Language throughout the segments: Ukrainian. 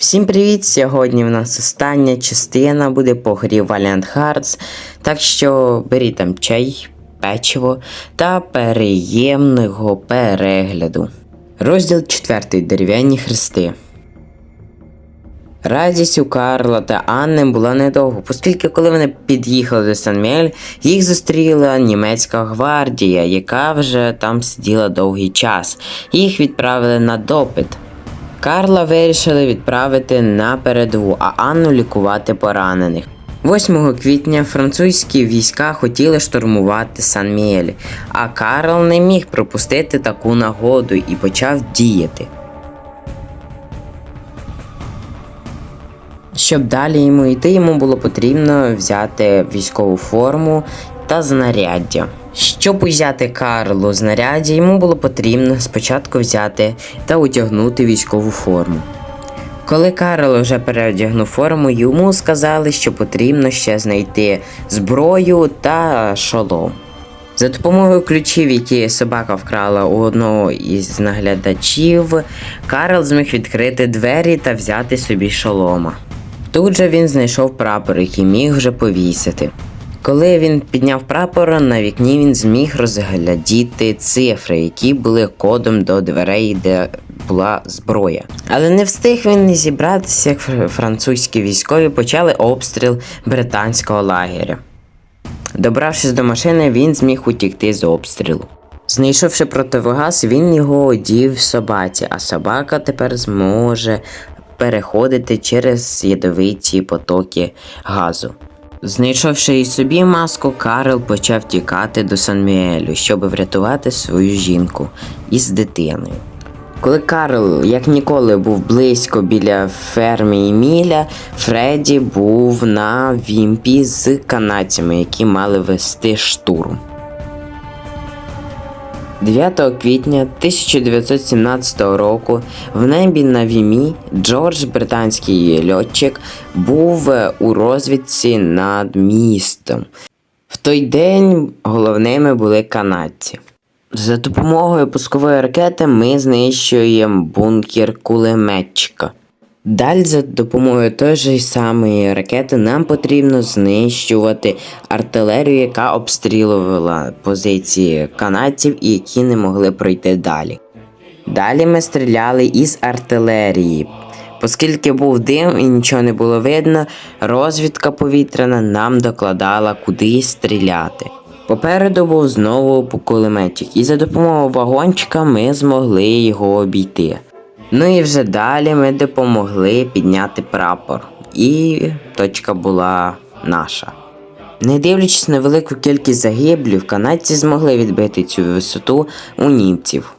Всім привіт! Сьогодні в нас остання частина буде по грі Valiant Hearts. Так що беріть там чай, печиво та переємного перегляду. Розділ 4. Дерев'яні хрести. Радість у Карла та Анни була недовго, оскільки коли вони під'їхали до Сан-Міель, їх зустріла німецька гвардія, яка вже там сиділа довгий час. Їх відправили на допит. Карла вирішили відправити на передову, а Анну лікувати поранених. 8 квітня французькі війська хотіли штурмувати Сан-Міель, а Карл не міг пропустити таку нагоду і почав діяти. Щоб далі йому йти, йому було потрібно взяти військову форму та знаряддя. Щоб узяти Карлу знаряддя, йому було потрібно спочатку взяти та одягнути військову форму. Коли Карл вже переодягнув форму, йому сказали, що потрібно ще знайти зброю та шолом. За допомогою ключів, які собака вкрала у одного із наглядачів, Карл зміг відкрити двері та взяти собі шолома. Тут же він знайшов прапор, який міг вже повісити. Коли він підняв прапор, на вікні він зміг розглядіти цифри, які були кодом до дверей, де була зброя. Але не встиг він зібратися, як французькі військові почали обстріл британського лагеря. Добравшись до машини, він зміг утікти з обстрілу. Знайшовши противогаз, він його одів собаці, а собака тепер зможе переходити через ядовиті потоки газу. Знайшовши і собі маску, Карл почав тікати до Сан-Міелю, щоб врятувати свою жінку із дитиною. Коли Карл, як ніколи, був близько біля ферми Еміля, Фредді був на вімпі з канадцями, які мали вести штурм. 9 квітня 1917 року в небі на Вімі Джордж, британський льотчик, був е, у розвідці над містом. В той день головними були канадці. За допомогою пускової ракети ми знищуємо бункер кулеметчика. Далі за допомогою тої ж самої ракети нам потрібно знищувати артилерію, яка обстрілювала позиції канадців і які не могли пройти далі. Далі ми стріляли із артилерії. Оскільки був дим і нічого не було видно, розвідка повітряна нам докладала, куди стріляти. Попереду був знову кулеметчик, і за допомогою вагончика ми змогли його обійти. Ну і вже далі ми допомогли підняти прапор. І точка була наша. Не дивлячись на велику кількість загиблів, канадці змогли відбити цю висоту у німців.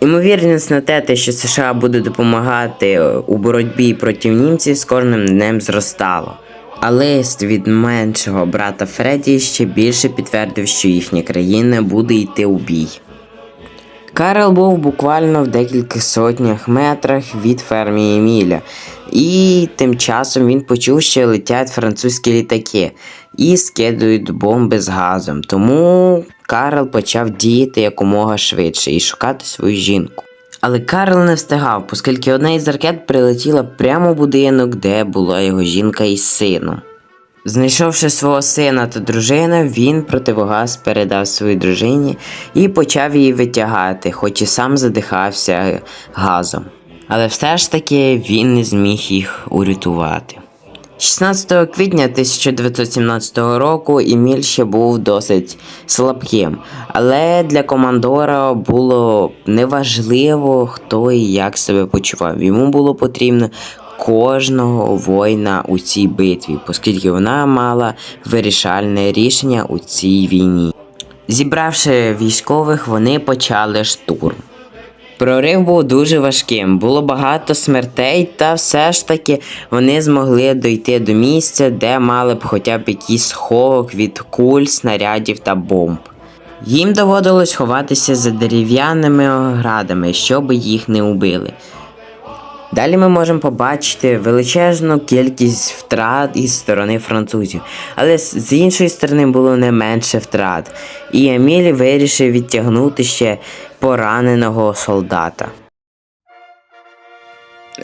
Ймовірність на те, що США буде допомагати у боротьбі проти німців з кожним днем зростало. А лист від меншого брата Фредді ще більше підтвердив, що їхня країна буде йти у бій. Карл був буквально в декілька сотнях метрах від фермі Еміля, і тим часом він почув, що летять французькі літаки і скидують бомби з газом. Тому Карл почав діяти якомога швидше і шукати свою жінку. Але Карл не встигав, оскільки одна із ракет прилетіла прямо в будинок, де була його жінка із сином. Знайшовши свого сина та дружину, він противогаз передав своїй дружині і почав її витягати, хоч і сам задихався газом. Але все ж таки він не зміг їх урятувати. 16 квітня 1917 року Еміль ще був досить слабким, але для командора було неважливо, хто і як себе почував. Йому було потрібно кожного воїна у цій битві, оскільки вона мала вирішальне рішення у цій війні. Зібравши військових, вони почали штурм. Прорив був дуже важким, було багато смертей, та все ж таки вони змогли дойти до місця, де мали б хоча б якийсь сховок від куль, снарядів та бомб. Їм доводилось ховатися за дерев'яними оградами, щоб їх не убили. Далі ми можемо побачити величезну кількість втрат із сторони французів, але з іншої сторони було не менше втрат, і Еміль вирішив відтягнути ще пораненого солдата.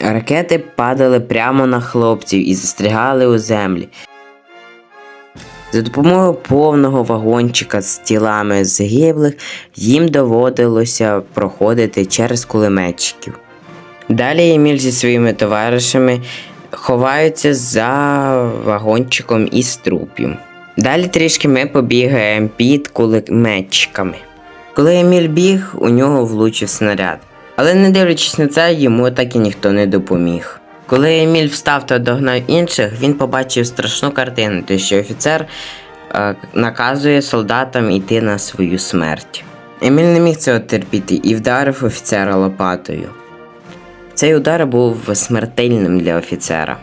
Ракети падали прямо на хлопців і застрягали у землі. За допомогою повного вагончика з тілами загиблих їм доводилося проходити через кулеметчиків. Далі Еміль зі своїми товаришами ховаються за вагончиком із трупів. Далі трішки ми побігаємо під кулеметчиками. Коли Еміль біг, у нього влучив снаряд. Але не дивлячись на це, йому так і ніхто не допоміг. Коли Еміль встав та догнав інших, він побачив страшну картину, де що офіцер е, наказує солдатам йти на свою смерть. Еміль не міг цього терпіти і вдарив офіцера лопатою. Цей удар був смертельним для офіцера.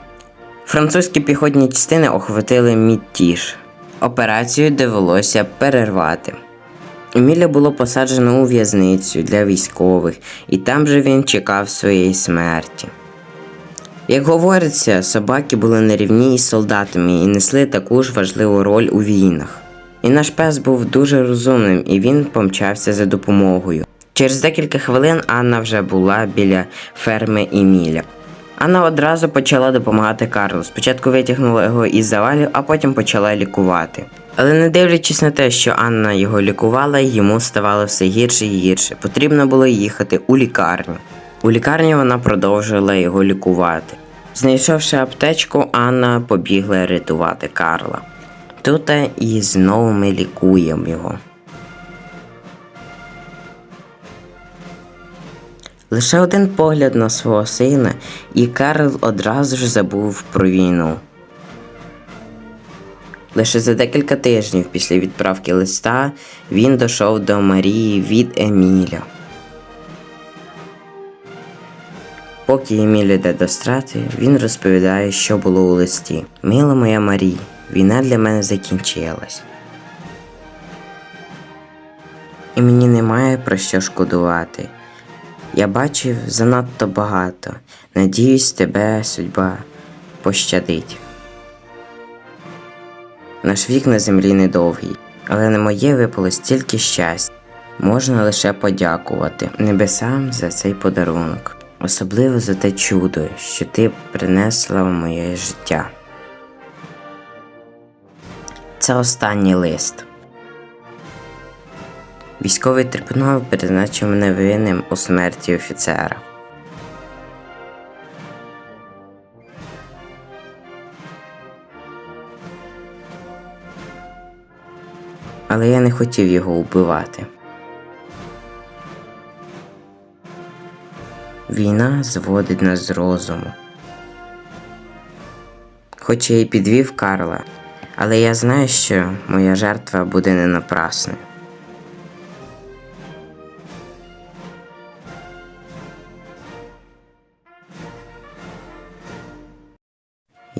Французькі піхотні частини охватили міттіж. Операцію довелося перервати. Еміля було посаджено у в'язницю для військових, і там же він чекав своєї смерті. Як говориться, собаки були на рівні із солдатами і несли таку ж важливу роль у війнах. І наш пес був дуже розумним, і він помчався за допомогою. Через декілька хвилин Анна вже була біля ферми Еміля. Анна одразу почала допомагати Карлу. Спочатку витягнула його із завалів, а потім почала лікувати. Але не дивлячись на те, що Анна його лікувала, йому ставало все гірше і гірше. Потрібно було їхати у лікарню. У лікарні вона продовжила його лікувати. Знайшовши аптечку, Анна побігла рятувати Карла. Тут і знову ми лікуємо його. Лише один погляд на свого сина, і Карл одразу ж забув про війну. Лише за декілька тижнів після відправки листа він дійшов до Марії від Еміля. Поки Еміль іде до страти, він розповідає, що було у листі. Мила моя Марія, війна для мене закінчилась. І мені немає про що шкодувати. Я бачив занадто багато. Надіюсь, тебе судьба пощадить. Наш вік на землі недовгий, але на моє випало стільки щастя. Можна лише подякувати небесам за цей подарунок, особливо за те чудо, що ти принесла в моє життя. Це останній лист. Військовий трибунал призначив мене винним у смерті офіцера. Але я не хотів його вбивати. Війна зводить нас з розуму. Хоч я і підвів Карла, але я знаю, що моя жертва буде не напрасною.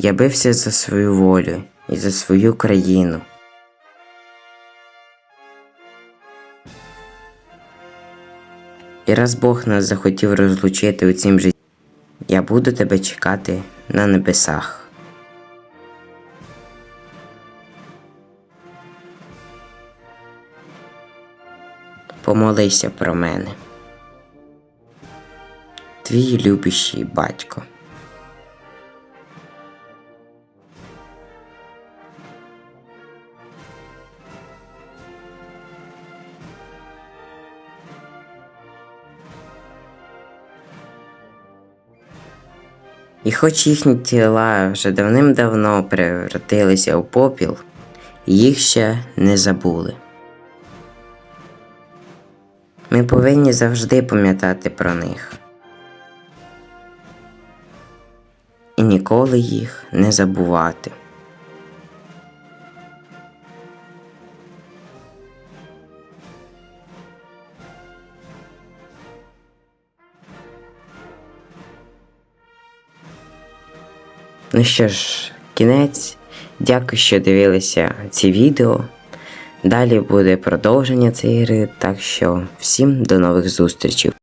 Я бився за свою волю і за свою країну. І раз Бог нас захотів розлучити у цім житті, я буду тебе чекати на небесах. Помолися про мене. Твій любящий батько. І хоч їхні тіла вже давним-давно превратилися у попіл, їх ще не забули. Ми повинні завжди пам'ятати про них і ніколи їх не забувати. Ну що ж, кінець. Дякую, що дивилися ці відео. Далі буде продовження цієї гри, так що всім до нових зустрічей.